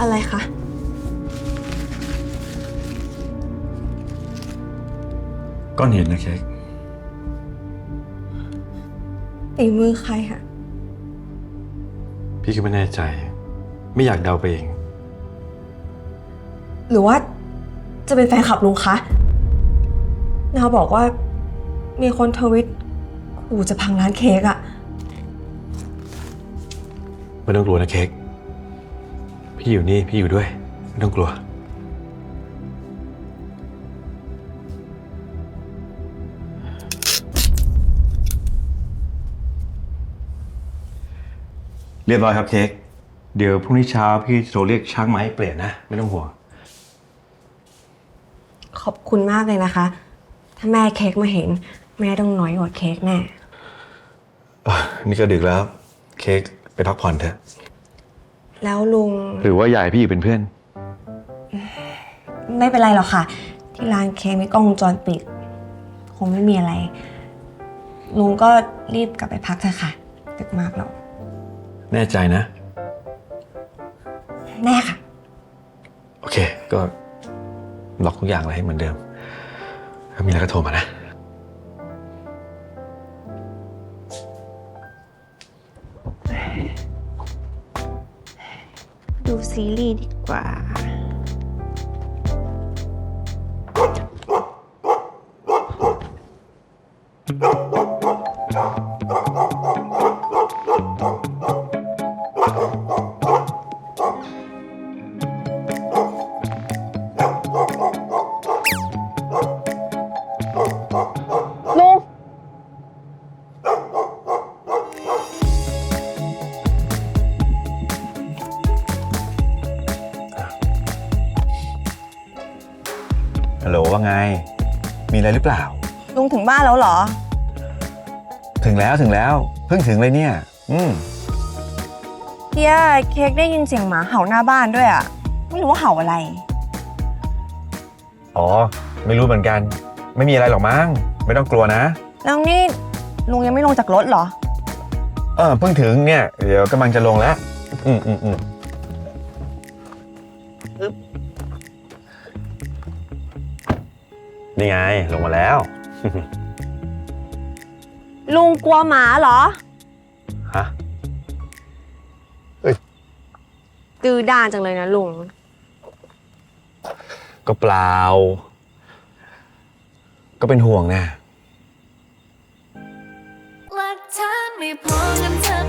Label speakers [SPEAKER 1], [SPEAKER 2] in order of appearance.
[SPEAKER 1] อะไรคะ
[SPEAKER 2] ก้อนหินนะเค้ก
[SPEAKER 1] ฝีมือใครอะ
[SPEAKER 2] พี่ก็ไม่แน่ใจ ไม่อยากเดาไปเอง
[SPEAKER 1] หรือว่าจะเป็นแฟนคลับลุงคะนาวบอกว่า มีคนทวิตขู่จะพังร้านเค้กอะ
[SPEAKER 2] ไม่ต้องกลัวนะเค้ก พี่อยู่นี่พี่อยู่ด้วย ไม่ต้องกลัว เรียบร้อยครับเค้กเดี๋ยวพรุ่งนี้เช้าพี่จะโทรเรียกช่างมาให้เปลี่ยนนะ ไม่ต้องห่วง
[SPEAKER 1] ขอบคุณมากเลยนะคะ ถ้าแม่เค้กมาเห็น แม่ต้องน้อยกว่าเค้กแน่
[SPEAKER 2] อะนี่ก็ดึกแล้ว เค้กไปพักผ่อนเถอะ
[SPEAKER 1] แล้วลุง
[SPEAKER 2] หรือว่าอยายพี่อยู่เป็นเพื่อน
[SPEAKER 1] ไม่เป็นไรหรอกค่ะ ที่ร้านเค้กมีกล้องวงจรปิด คงไม่มีอะไร ลุงก็รีบกลับไปพักเถอะค่ะดึกมากแล้ว
[SPEAKER 2] แน่ใจนะ
[SPEAKER 1] แน่ค่ะ
[SPEAKER 2] โอเค ก็ล็อกทุกอย่างไว้ให้เหมือนเดิมถ้ามีอะไรก็โทรมานะ
[SPEAKER 1] ดู ซีรีส์ดีกว่าลุ
[SPEAKER 2] ฮัลโหลว่าไง มีอะไรหรือเปล่า
[SPEAKER 1] ลุงถึงบ้านแล้วเหรอ
[SPEAKER 2] ถึงแล้วถึงแล้ว เพิ่งถึงเลยเนี่ย อืม
[SPEAKER 1] เฮียเค้กได้ยินเสียงหมาเห่าหน้าบ้านด้วยอะไม่รู้ว่าเห่าอะไร
[SPEAKER 2] อ๋อ ไม่รู้เหมือนกัน ไม่มีอะไรหรอกมั้ง ไม่ต้องกลัวนะ
[SPEAKER 1] แล้วนี่ลุงยังไม่ลงจากรถเหรอ
[SPEAKER 2] เออเพิ่งถึงเนี่ย เดี๋ยวกำลังจะลงแล้ว อืมอืมอืม นี่ไงลงมาแล้ว
[SPEAKER 1] ลุงกลัวหมาเหรอ
[SPEAKER 2] ฮะ
[SPEAKER 1] ดื้อด้านจังเลยนะลุง
[SPEAKER 2] ก็เปล่า ก็เป็นห่วงนะ
[SPEAKER 3] หลักฐานไม่พอไง